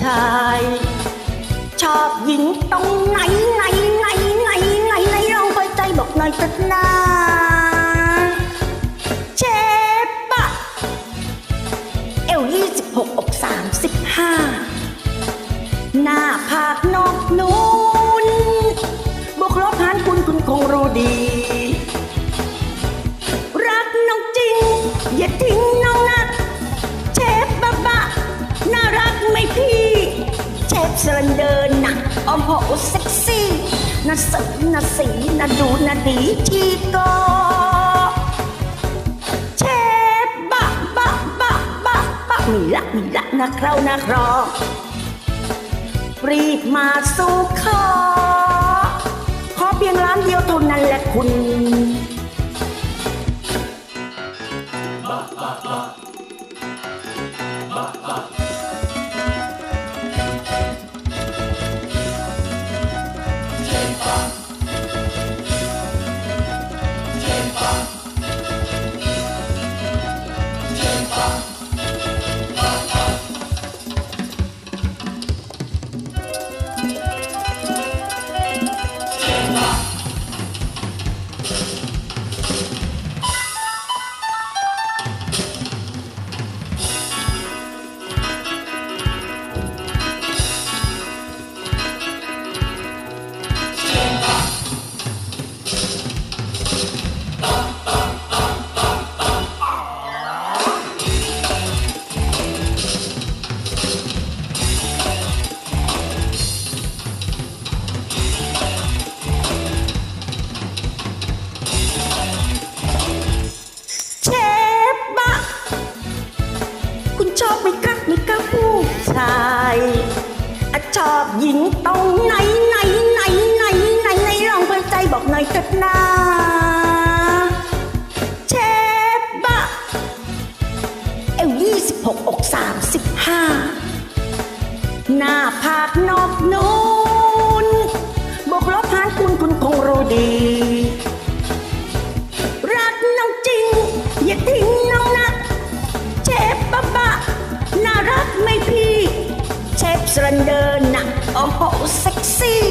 ชาย ชอบหญิงตรงไหนไหนไหนไหนไหนไหนลองเปิดใจบอกหน่อยเถิดนะเจ็บปะเอวยี่สิบหกอกสามสิบห้าหน้าผากนอกนูนบวกลบหารคุณคุณคงรู้ดี รักน้องจริง อย่าทิ้งน้อง เชฟเซรันเดินนะอ้อมโหเซ็กซี่น่าสีน่าสีน่าดูน่าดีทีก็เชฟบะบะบะบะบะมีละมีละนะคราวนะครอรีบมาสู่ขอขอเพียงร้านเดียวเท่านั้นแหละคุณเช ชายอชอบหญิงตรงไหนไหนไหนไหนไหนไหนลองเปิดใจบอกหน่อยเถิดนะเชฟบะเอวยี่สิบหกอกสามสิบห้าหน้าผากนอกนูนบวกลบหารคุณคุณคงรู้ดี รันเดอร์นะโอ้โหเซ็กซี่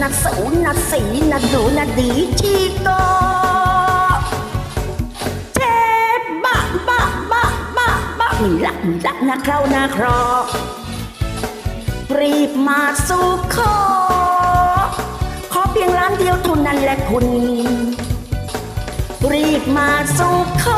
น่าสูน่าสีน่าดูน่าดีที่ก็เชฟบะบะบะบะบะมีละมีละนะคราวนะครอรีบมาสู่ขอขอเพียงร้านเดียวเท่านั้นแหละคุณ รีบมาสู่ขอ